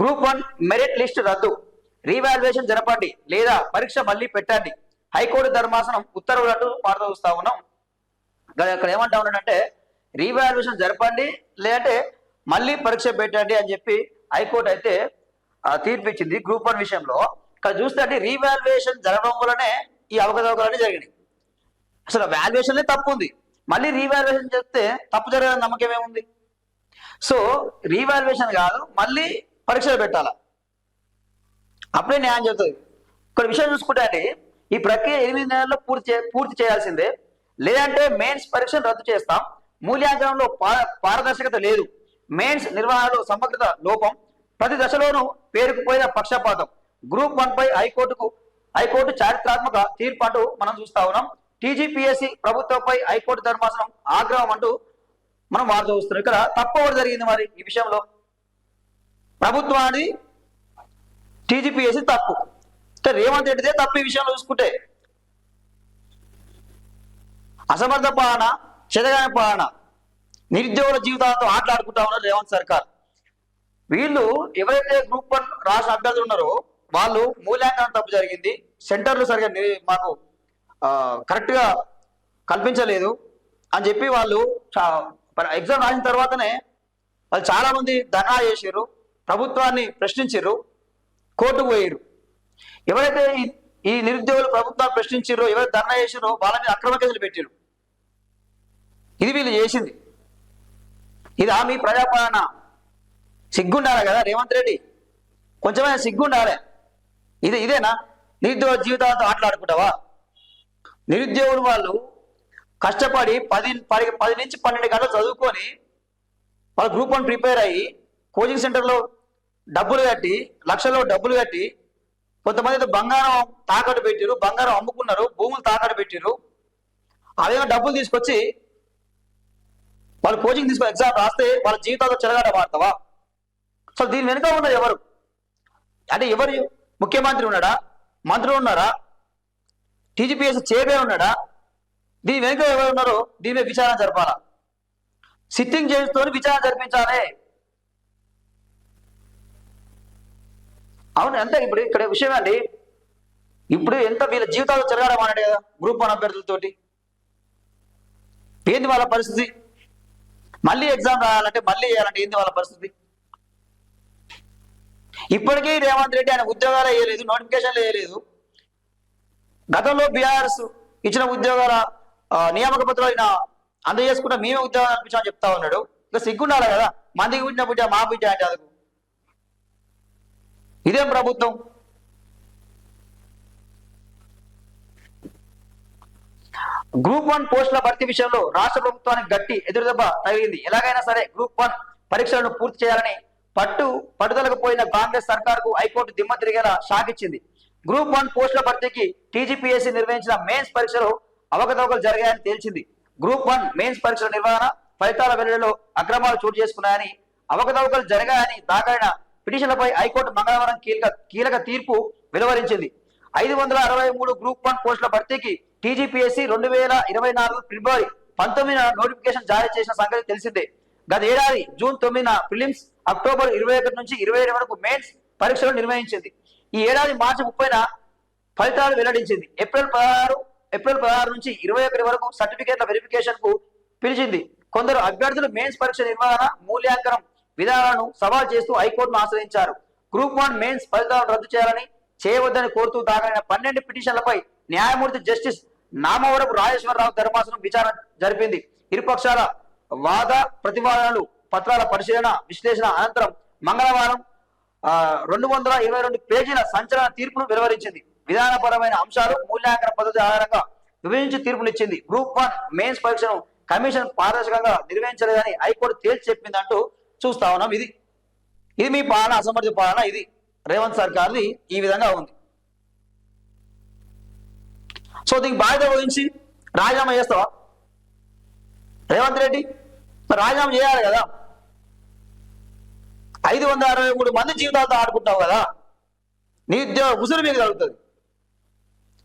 Group one merit list రద్దు. Revaluation జరపండి లేదా పరీక్ష మళ్ళీ పెట్టండి. హైకోర్టు ధర్మాసనం ఉత్తర్వులంటూ వార్త ఉన్నాం. ఇక్కడ ఏమంటా ఉన్నాడంటే రీవాల్యుయేషన్ జరపండి లేదంటే మళ్ళీ పరీక్ష పెట్టండి అని చెప్పి హైకోర్టు అయితే తీర్పు ఇచ్చింది గ్రూప్ వన్ విషయంలో. ఇక్కడ చూస్తే అంటే రీవాల్యుయేషన్ జరగడం వల్లనే ఈ అవకతవకలన్నీ జరిగినాయి. అసలు వాల్యుయేషన్ తప్పు ఉంది మళ్ళీ రీవాల్యుయేషన్ చెప్తే తప్పు జరగదని నమ్మకం ఏముంది? సో రీవాల్యుయేషన్ కాదు మళ్ళీ పరీక్షలు పెట్టాలా? అప్పుడే న్యాయం చెబుతుంది ఇక్కడ విషయం చూసుకుంటే అండి ఈ ప్రక్రియ ఎనిమిది నెలల్లో పూర్తి చే పూర్తి చేయాల్సిందే. లేదంటే మెయిన్స్ పరీక్షను రద్దు చేస్తాం. మూల్యాంకనంలో పారదర్శకత లేదు. మెయిన్స్ నిర్వహణలో సమగ్రత లోపం. ప్రతి దశలోనూ పేరుకుపోయిన పక్షపాతం. గ్రూప్ వన్ పై హైకోర్టుకు హైకోర్టు చారిత్రాత్మక తీర్పు అంటూ మనం చూస్తా ఉన్నాం. టీజీపీఎస్సీ ప్రభుత్వంపై హైకోర్టు ధర్మాసనం ఆగ్రహం అంటూ మనం వార్త చూస్తున్నాం. ఇక్కడ తప్పు జరిగింది మరి ఈ విషయంలో? ప్రభుత్వాన్ని టీజీపీఎస్సీ తప్పు. అంటే రేవంత్ రెడ్డిదే తప్పు ఈ విషయంలో చూసుకుంటే. అసమర్థ పాలన చెదగాని పాలన నిరుద్యోగుల జీవితాలతో ఆటలాడుకుంటా ఉన్నారు రేవంత్ సర్కార్. వీళ్ళు ఎవరైతే గ్రూప్ వన్ రాష్ట్ర అభ్యర్థులు ఉన్నారో వాళ్ళు మూల్యాంకనం తప్పు జరిగింది. సెంటర్లు సరిగా మాకు కరెక్ట్గా కల్పించలేదు అని చెప్పి వాళ్ళు ఎగ్జామ్ రాసిన తర్వాతనే వాళ్ళు చాలా మంది ధర్నా చేసారు ప్రభుత్వాన్ని ప్రశ్నించారు కోర్టుకు పోయారు ఎవరైతే ఈ- నిరుద్యోగులు ప్రభుత్వాన్ని ప్రశ్నించారో ఎవరైతే ధర్నా చేసారో వాళ్ళ మీద అక్రమ కేసులు పెట్టారు ఇది వీళ్ళు చేసింది. ఇది మీ ప్రజాపాలన సిగ్గుండాలి కదా రేవంత్ రెడ్డి? కొంచెమైనా సిగ్గుండాలి. ఇది ఇదేనా? నిరుద్యోగ జీవితాలతో ఆటలాడుకుంటావా? నిరుద్యోగులు వాళ్ళు కష్టపడి పది పది పది నుంచి పన్నెండు గంటలు చదువుకొని వాళ్ళ గ్రూప్ వన్ ప్రిపేర్ అయ్యి కోచింగ్ సెంటర్లో డబ్బులు కట్టి లక్షల్లో డబ్బులు కట్టి కొంతమంది అయితే బంగారం తాకట్టు పెట్టారు బంగారం అమ్ముకున్నారు భూములు తాకట్టు పెట్టారు అదేమో డబ్బులు తీసుకొచ్చి వాళ్ళు కోచింగ్ తీసుకొని ఎగ్జామ్ రాస్తే వాళ్ళ జీవితాల్లో చెలగాట మారుతావా అసలు దీని వెనుక ఉన్నది ఎవరు? అంటే ఎవరు? ముఖ్యమంత్రి ఉన్నాడా? మంత్రులు ఉన్నారా? టీజీపీఎస్ చైర్మన్ ఉన్నాడా? దీని వెనుక ఎవరు ఉన్నారో దీని మీద విచారణ జరపాలా? సిట్టింగ్ చేస్తూ విచారణ జరిపించాలి. అవును అంతే ఇప్పుడు ఇక్కడ విషయం అండి. ఇప్పుడు ఎంత వీళ్ళ జీవితాలు జరగడం అన్నాడు కదా గ్రూప్ వన్ అభ్యర్థులతోటి? ఏంది వాళ్ళ పరిస్థితి? మళ్ళీ ఎగ్జామ్ రాయాలంటే మళ్ళీ వేయాలంటే ఏంది వాళ్ళ పరిస్థితి? ఇప్పటికీ రేవంత్ రెడ్డి ఆయన ఉద్యోగాలు వేయలేదు నోటిఫికేషన్లు వేయలేదు. గతంలో బీఆర్ఎస్ ఇచ్చిన ఉద్యోగాల నియామక పత్రాలు ఆయన అందజేసుకుంటా మేమే ఉద్యోగాలు అనిపించామని చెప్తా ఉన్నాడు. ఇంకా సిగ్గుండాలి కదా? మందికి పుట్టిన బిడ్డ మా బిడ్డ అంటే అదకు. ఇదేం ప్రభుత్వం? గ్రూప్ వన్ పోస్టుల భర్తీ విషయంలో రాష్ట్ర ప్రభుత్వానికి గట్టి ఎదురుదెబ్బ తగిలింది. ఎలాగైనా సరే గ్రూప్ వన్ పరీక్షలను పూర్తి చేయాలని పట్టు పట్టుదలకు పోయిన కాంగ్రెస్ సర్కార్కు హైకోర్టు దిమ్మ తిరిగేలా షాక్ ఇచ్చింది. గ్రూప్ వన్ పోస్టుల భర్తీకి టీజీపీఎస్సీ నిర్వహించిన మెయిన్స్ పరీక్షలు అవకతవకలు జరిగాయని తేల్చింది. గ్రూప్ వన్ మెయిన్స్ పరీక్షల నిర్వహణ ఫలితాల వెల్లడిలో అక్రమాలు చోటు చేసుకున్నాయని అవకతవకలు జరిగాయని దాఖలైన పిటిషన్లపై హైకోర్టు మంగళవారం కీలక కీలక తీర్పు వెలువరించింది. ఐదు వందల అరవై మూడు గ్రూప్ వన్ పోస్టుల భర్తీకి టీజీపీఎస్సీ రెండు వేల ఇరవై నాలుగు ఫిబ్రవరి పంతొమ్మిదిన నోటిఫికేషన్ జారీ చేసిన సంగతి తెలిసిందే. గత ఏడాది జూన్ తొమ్మిదిన ఫిలిమ్స్ అక్టోబర్ ఇరవై ఒకటి నుంచి ఇరవై ఏడు వరకు మెయిన్స్ పరీక్షలు నిర్వహించింది. ఈ ఏడాది మార్చి ముప్పైన ఫలితాలు వెల్లడించింది. ఏప్రిల్ పదహారు ఏప్రిల్ పదహారు నుంచి ఇరవై ఒకటి వరకు సర్టిఫికేట్ల వెరిఫికేషన్కు పిలిచింది. కొందరు అభ్యర్థులు మెయిన్స్ పరీక్ష నిర్వహణ మూల్యాంకనం విధానాలను సవాల్ చేస్తూ హైకోర్టును ఆశ్రయించారు. గ్రూప్ వన్ మెయిన్స్ ఫలితాలను రద్దు చేయాలని చేయవద్దని కోరుతూ దాఖలైన పన్నెండు పిటిషన్లపై న్యాయమూర్తి జస్టిస్ నామవరపు రాజేశ్వరరావు ధర్మాసనం విచారణ జరిపింది. ఇరుపక్షాల వాద ప్రతివాదనలు పత్రాల పరిశీలన విశ్లేషణ అనంతరం మంగళవారం రెండు వందల ఇరవై రెండు పేజీల సంచలన తీర్పును వెలువరించింది. విధానపరమైన అంశాలు మూల్యాంకన పద్ధతి ఆధారంగా విభజించి తీర్పునిచ్చింది. గ్రూప్ వన్ మెయిన్స్ పరీక్షను కమిషన్ పారదర్శకంగా నిర్వహించలేదని హైకోర్టు తేల్చి చెప్పిందంటూ చూస్తా ఉన్నాం ఇది. ఇది మీ పాలన అసమర్థ పాలన ఇది. రేవంత్ సర్కార్ది ఈ విధంగా ఉంది. సో దీనికి బాధ్యత వహించి రాజీనామా చేస్తావా? రేవంత్ రెడ్డి రాజీనామా చేయాలి కదా. ఐదు వందల అరవై మూడు మంది జీవితాలతో ఆడుకుంటావు కదా. నిరుద్యోగ ఉసురు మీకు కలుగుతుంది.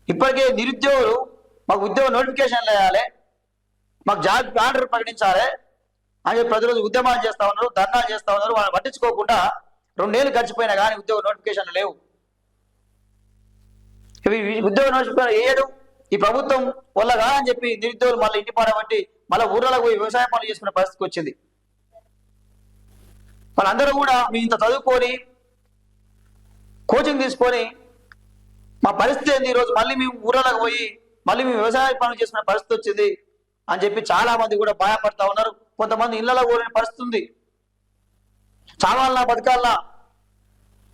ఇప్పటికే నిరుద్యోగులు మాకు ఉద్యోగ నోటిఫికేషన్లు వేయాలి. మాకు జాబ్ ఆర్డర్ ప్రకటించాలి. అని చెప్పి ప్రతిరోజు ఉద్యమాలు చేస్తా ఉన్నారు ధర్నా చేస్తా ఉన్నారు వాళ్ళని పట్టించుకోకుండా రెండేళ్ళు గడిచిపోయినా కానీ ఉద్యోగ నోటిఫికేషన్లు లేవు. ఇవి ఉద్యోగ నోటిఫికేషన్ వేయడం ఈ ప్రభుత్వం వల్ల కాదని చెప్పి నిరుద్యోగులు మళ్ళీ ఇంటి పాడబట్టి మళ్ళీ ఊర్లలో పోయి వ్యవసాయ పనులు చేసుకునే పరిస్థితికి వచ్చింది. వాళ్ళందరూ కూడా మీ ఇంత చదువుకొని కోచింగ్ తీసుకొని మా పరిస్థితి ఏంది? ఈరోజు మళ్ళీ మేము ఊరలకు పోయి మళ్ళీ మేము వ్యవసాయ పనులు చేసుకునే పరిస్థితి వచ్చింది అని చెప్పి చాలా మంది కూడా భయపడతా ఉన్నారు. కొంతమంది ఇళ్ళలో కోరిన పరిస్థితి ఉంది చావాలన్నా బతకాలనా?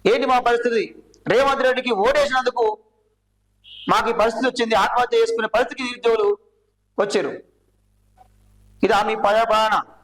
ఏంటి మా పరిస్థితి? రేవంత్ రెడ్డికి ఓటేసినందుకు మాకు ఈ పరిస్థితి వచ్చింది. ఆత్మహత్య చేసుకునే పరిస్థితికి నిరుద్యోగులు వచ్చారు. ఇది మీ పదపాలన